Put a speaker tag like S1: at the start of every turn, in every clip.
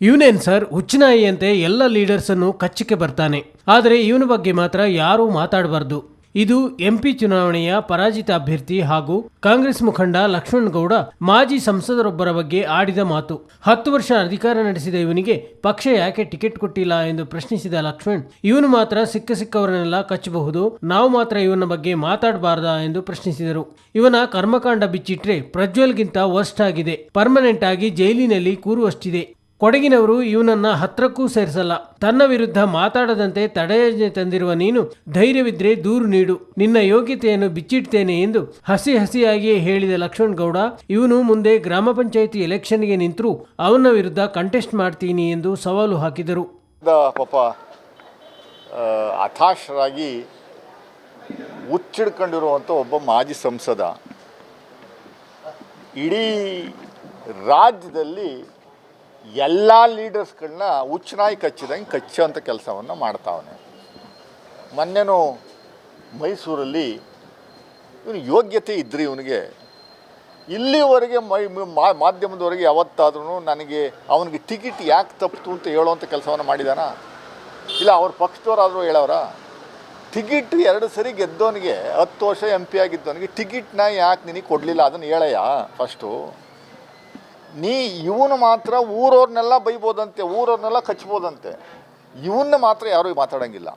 S1: ಇವನೇನ್ sir ಹುಚ್ಚನಾಯಿಯಂತೆ ಎಲ್ಲ leaders ಅನ್ನು ಕಚ್ಚಕ್ಕೆ ಬರ್ತಾನೆ. ಆದರೆ ಇವನ ಬಗ್ಗೆ ಮಾತ್ರ ಯಾರೂ ಮಾತಾಡಬಾರ್ದು. ಇದು ಎಂಪಿ ಚುನಾವಣೆಯ ಪರಾಜಿತ ಅಭ್ಯರ್ಥಿ ಹಾಗೂ ಕಾಂಗ್ರೆಸ್ ಮುಖಂಡ ಲಕ್ಷ್ಮಣ್ ಗೌಡ ಮಾಜಿ ಸಂಸದರೊಬ್ಬರ ಬಗ್ಗೆ ಆಡಿದ ಮಾತು. ಹತ್ತು ವರ್ಷ ಅಧಿಕಾರ ನಡೆಸಿದ ಇವನಿಗೆ ಪಕ್ಷ ಯಾಕೆ ಟಿಕೆಟ್ ಕೊಟ್ಟಿಲ್ಲ ಎಂದು ಪ್ರಶ್ನಿಸಿದ ಲಕ್ಷ್ಮಣ್, ಇವನು ಮಾತ್ರ ಸಿಕ್ಕ ಸಿಕ್ಕವರನ್ನೆಲ್ಲ ಕಚ್ಚಬಹುದು, ನಾವು ಮಾತ್ರ ಇವನ ಬಗ್ಗೆ ಮಾತಾಡಬಾರ್ದಾ? ಎಂದು ಪ್ರಶ್ನಿಸಿದರು. ಇವನ ಕರ್ಮಕಾಂಡ ಬಿಚ್ಚಿಟ್ರೆ ಪ್ರಜ್ವಲ್ಗಿಂತ ವರ್ಸ್ಟ್ ಆಗಿದೆ. ಪರ್ಮನೆಂಟ್ ಆಗಿ ಜೈಲಿನಲ್ಲಿ ಕೂರುವಷ್ಟಿದೆ. ಕೊಡಗಿನವರು ಇವನನ್ನ ಹತ್ರಕ್ಕೂ ಸೇರಿಸಲ್ಲ. ತನ್ನ ವಿರುದ್ಧ ಮಾತಾಡದಂತೆ ತಡೆಯಾಜ್ಞೆ ತಂದಿರುವ ನೀನು ಧೈರ್ಯವಿದ್ರೆ ದೂರು ನೀಡು. ನಿನ್ನ ಯೋಗ್ಯತೆಯನ್ನು ಬಿಚ್ಚಿಡ್ತೇನೆ ಎಂದು ಹಸಿ ಹಸಿಯಾಗಿಯೇ ಹೇಳಿದ ಲಕ್ಷ್ಮಣ್ ಗೌಡ, ಇವನು ಮುಂದೆ ಗ್ರಾಮ ಪಂಚಾಯಿತಿ ಎಲೆಕ್ಷನ್ಗೆ ನಿಂತರೂ ಅವನ ವಿರುದ್ಧ ಕಂಟೆಸ್ಟ್ ಮಾಡ್ತೀನಿ ಎಂದು ಸವಾಲು ಹಾಕಿದರು.
S2: ಪಾಪ ಹತಾಶರಾಗಿ ಹುಚ್ಚಿಡ್ಕೊಂಡಿರುವಂಥ ಒಬ್ಬ ಮಾಜಿ ಸಂಸದ. ಇಡೀ ರಾಜ್ಯದಲ್ಲಿ ಎಲ್ಲ ಲೀಡರ್ಸ್ಗಳನ್ನ ಹುಚ್ಚನಾಯಿ ಕಚ್ಚಿದಂಗೆ ಕಚ್ಚೋಂಥ ಕೆಲಸವನ್ನು ಮಾಡ್ತಾವನೆ. ಮೊನ್ನೆನೂ ಮೈಸೂರಲ್ಲಿ ಇವನು ಯೋಗ್ಯತೆ ಇದ್ರಿ ಇವನಿಗೆ. ಇಲ್ಲಿವರೆಗೆ ಮೈ ಮಾಧ್ಯಮದವರೆಗೆ ಯಾವತ್ತಾದ್ರೂ ನನಗೆ ಅವನಿಗೆ ಟಿಕೆಟ್ ಯಾಕೆ ತಪ್ಪಿತು ಅಂತ ಹೇಳುವಂಥ ಕೆಲಸವನ್ನು ಮಾಡಿದಾನ? ಇಲ್ಲ, ಅವ್ರ ಪಕ್ಷದವರಾದರೂ ಹೇಳೋರ ಟಿಕೆಟ್ ಎರಡು ಸರಿ ಗೆದ್ದವನಿಗೆ ಹತ್ತು ವರ್ಷ ಎಂ ಪಿ ಆಗಿದ್ದವನಿಗೆ ಟಿಕೆಟ್ನ ಯಾಕೆ ನಿನಗೆ ಕೊಡಲಿಲ್ಲ? ಅದನ್ನು ಹೇಳಯ್ಯ ಫಸ್ಟು ನೀ ಇವನು ಮಾತ್ರ ಊರವ್ರನ್ನೆಲ್ಲ ಬೈಬೋದಂತೆ, ಊರವ್ರನ್ನೆಲ್ಲ ಕಚ್ಬೋದಂತೆ. ಇವನ್ನ ಮಾತ್ರ ಯಾರೂ ಮಾತಾಡೋಂಗಿಲ್ಲ.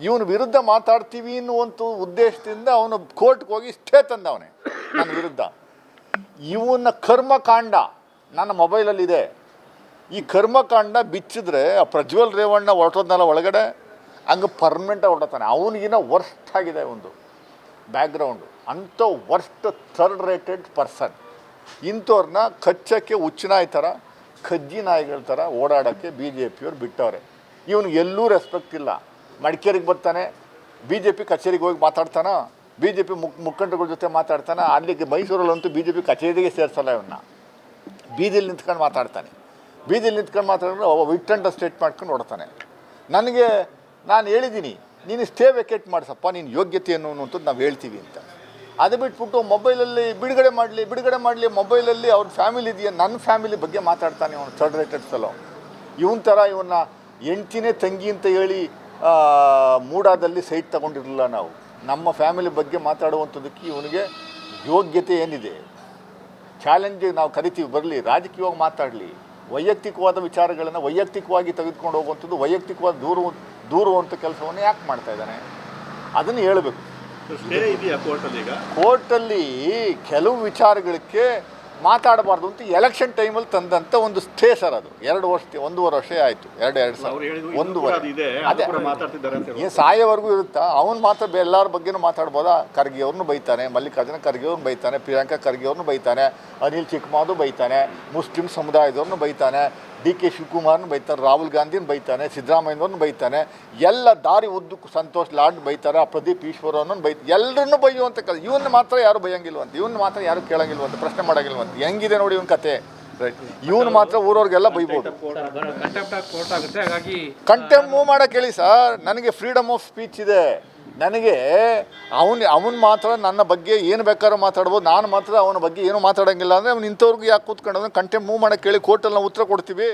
S2: ಇವನ ವಿರುದ್ಧ ಮಾತಾಡ್ತೀವಿ ಅನ್ನುವಂಥ ಉದ್ದೇಶದಿಂದ ಅವನು ಕೋರ್ಟ್ಗೆ ಹೋಗಿ ಸ್ಟೇ ತಂದವನೆ, ನನ್ನ ವಿರುದ್ಧ. ಇವನ ಕರ್ಮಕಾಂಡ ನನ್ನ ಮೊಬೈಲಲ್ಲಿದೆ. ಈ ಕರ್ಮಕಾಂಡ ಬಿಚ್ಚಿದ್ರೆ ಆ ಪ್ರಜ್ವಲ್ ರೇವಣ್ಣ ಹೊರಟೋದ್ನಲ್ಲ ಒಳಗಡೆ, ಹಂಗೆ ಪರ್ಮನೆಂಟಾಗಿ ಹೊರಟತಾನೆ. ಅವನಿಗಿನ ವರ್ಸ್ಟ್ ಆಗಿದೆ ಒಂದು ಬ್ಯಾಕ್ಗ್ರೌಂಡು ಅಂಥ ವರ್ಸ್ಟ್ ಥರ್ಡ್ ರೇಟೆಡ್ ಪರ್ಸನ್ ಇಂಥವ್ರನ್ನ ಕಚ್ಚಕ್ಕೆ ಹುಚ್ಚನಾಯಿ ಥರ, ಕಜ್ಜಿ ನಾಯಿಗಳ ಥರ ಓಡಾಡೋಕ್ಕೆ ಬಿ ಜೆ ಪಿಯವ್ರು ಬಿಟ್ಟವ್ರೆ. ಇವನು ಎಲ್ಲೂ ರೆಸ್ಪೆಕ್ಟ್ ಇಲ್ಲ. ಮಡಿಕೇರಿಗೆ ಬರ್ತಾನೆ ಬಿ ಜೆ ಪಿ ಕಚೇರಿಗೆ ಹೋಗಿ ಮಾತಾಡ್ತಾನ ಬಿ ಜೆ ಪಿ ಮುಖ ಮುಖಂಡಗಳ ಜೊತೆ ಮಾತಾಡ್ತಾನ, ಅಲ್ಲಿಗೆ ಮೈಸೂರಲ್ಲಂತೂ ಬಿ ಜೆ ಪಿ ಕಚೇರಿಗೆ ಸೇರಿಸಲ್ಲ ಇವನ್ನ ಬೀದಿಲಿ ನಿಂತ್ಕೊಂಡು ಮಾತಾಡ್ತಾನೆ. ಬೀದಿಲಿ ನಿಂತ್ಕೊಂಡು ಮಾತಾಡಿದ್ರೆ ವಿಟ್ಟಂಡ ಸ್ಟೇಟ್ ಮಾಡ್ಕೊಂಡು ಓಡ್ತಾನೆ. ನನಗೆ, ನಾನು ಹೇಳಿದ್ದೀನಿ ನೀನು ಸ್ಟೇ ವೆಕೇಟ್ ಮಾಡಿಸಪ್ಪ, ನೀನು ಯೋಗ್ಯತೆ ಏನು ಅನ್ನುವಂಥದ್ದು ನಾವು ಹೇಳ್ತೀವಿ ಅಂತ. ಅದು ಬಿಟ್ಬಿಟ್ಟು ಮೊಬೈಲಲ್ಲಿ ಬಿಡುಗಡೆ ಮಾಡಲಿ ಬಿಡುಗಡೆ ಮಾಡಲಿ, ಮೊಬೈಲಲ್ಲಿ ಅವ್ರ ಫ್ಯಾಮಿಲಿ ಇದೆಯಾ? ನನ್ನ ಫ್ಯಾಮಿಲಿ ಬಗ್ಗೆ ಮಾತಾಡ್ತಾನೆ ಅವನು ಥರ್ಡ್ ರೇಟೆಡ್ ಫೆಲೋ ಇವನ ಥರ ಇವನ್ನ ಹೆಂಡ್ತಿನೇ ತಂಗಿ ಅಂತ ಹೇಳಿ ಮೂಡಾದಲ್ಲಿ ಸೈಟ್ ತಗೊಂಡಿರಲಿಲ್ಲ ನಾವು. ನಮ್ಮ ಫ್ಯಾಮಿಲಿ ಬಗ್ಗೆ ಮಾತಾಡುವಂಥದ್ದಕ್ಕೆ ಇವನಿಗೆ ಯೋಗ್ಯತೆ ಏನಿದೆ? ಚಾಲೆಂಜ್ ನಾವು ಕರಿತೀವಿ, ಬರಲಿ, ರಾಜಕೀಯವಾಗಿ ಮಾತಾಡಲಿ. ವೈಯಕ್ತಿಕವಾದ ವಿಚಾರಗಳನ್ನು ವೈಯಕ್ತಿಕವಾಗಿ ತೆಗೆದುಕೊಂಡು ಹೋಗುವಂಥದ್ದು, ವೈಯಕ್ತಿಕವಾದ ದೂರು ದೂರುವಂಥ ಕೆಲಸವನ್ನು ಯಾಕೆ ಮಾಡ್ತಾ ಇದ್ದಾನೆ? ಅದನ್ನು ಹೇಳಬೇಕು.
S3: ಕೋರ್ಟಲ್ಲಿ
S2: ಕೆಲವು ವಿಚಾರಗಳಿಗೆ ಮಾತಾಡಬಾರ್ದು ಅಂತ ಎಲೆಕ್ಷನ್ ಟೈಮಲ್ಲಿ ತಂದಂಥ ಒಂದು ಸ್ಟೇ ಸರ್ ಅದು. ಎರಡು ವರ್ಷ ಒಂದೂವರೆ ವರ್ಷ ಆಯಿತು. ಎರಡು ಎರಡು ಸಾವಿರ. ಒಂದೂವರೆ.
S3: ಅದೇ.
S2: ಏನು ಸಾಯೋವರೆಗೂ ಇರುತ್ತಾ? ಅವನು ಮಾತ್ರ ಎಲ್ಲರ ಬಗ್ಗೆನೂ ಮಾತಾಡ್ಬೋದಾ? ಖರ್ಗೆ ಅವ್ರನ್ನೂ ಬೈತಾನೆ ಮಲ್ಲಿಕಾರ್ಜುನ ಖರ್ಗೆ ಅವ್ರನ್ನ ಬೈತಾನೆ ಪ್ರಿಯಾಂಕಾ ಖರ್ಗೆ ಅವ್ರನ್ನೂ ಬೈತಾನೆ ಅನಿಲ್ ಚಿಕ್ಕಮಾದು ಬೈತಾನೆ ಮುಸ್ಲಿಂ ಸಮುದಾಯದವ್ರನ್ನೂ ಬೈತಾನೆ ಡಿ ಕೆ ಶಿವಕುಮಾರ್ನ ಬೈತಾರೆ ರಾಹುಲ್ ಗಾಂಧಿನ ಬೈತಾನೆ ಸಿದ್ದರಾಮಯ್ಯನವ್ರನ್ನ ಬೈತಾನೆ ಎಲ್ಲ ದಾರಿ ಉದ್ದಕ್ಕೂ ಸಂತೋಷ್ ಲಾಡ್ ಬೈತಾರೆ ಆ ಪ್ರದೀಪ್ ಈಶ್ವರವ್ರನ್ನ ಬೈ ಎಲ್ಲರನ್ನೂ ಬೈಯುವಂಥ ಕಲ್ ಇವನ್ನ ಮಾತ್ರ ಯಾರು ಬೈಯಂಗಿಲ್ವಂತ? ಇವನ್ನ ಮಾತ್ರ ಯಾರು ಕೇಳಂಗಿಲ್ವಂತ? ಪ್ರಶ್ನೆ ಮಾಡಂಗಿಲ್ವಂತ? ಹೆಂಗಿದೆ ನೋಡಿ ಇವನ್ ಕತೆ? ಇವನ್ ಮಾತ್ರ ಊರವ್ರಿಗೆಲ್ಲ ಬೈಬೋದು. ಕಂಟೆಂಪ್ ಮೂವ್ ಮಾಡಕ್ ಹೇಳಿ ಸರ್ ನನಗೆ ಫ್ರೀಡಮ್ ಆಫ್ ಸ್ಪೀಚ್ ಇದೆ. ನನಗೆ ಅವನು ಅವನು ಮಾತ್ರ ನನ್ನ ಬಗ್ಗೆ ಏನು ಬೇಕಾದ್ರೂ ಮಾತಾಡ್ಬೋದು. ನಾನು ಮಾತ್ರ ಅವನ ಬಗ್ಗೆ ಏನು ಮಾತಾಡೋಂಗಿಲ್ಲ ಅಂದರೆ ಅವ್ನು ಇಂಥವ್ರಿಗೆ ಯಾಕೆ ಕೂತ್ಕೊಂಡು ಕಂಟೆಂಟ್ ಮೂವ್ ಮಾಡೋಕ್ಕೆ ಕೇಳಿ ಕೋರ್ಟಲ್ಲಿ ನಾವು ಉತ್ತರ ಕೊಡ್ತೀವಿ.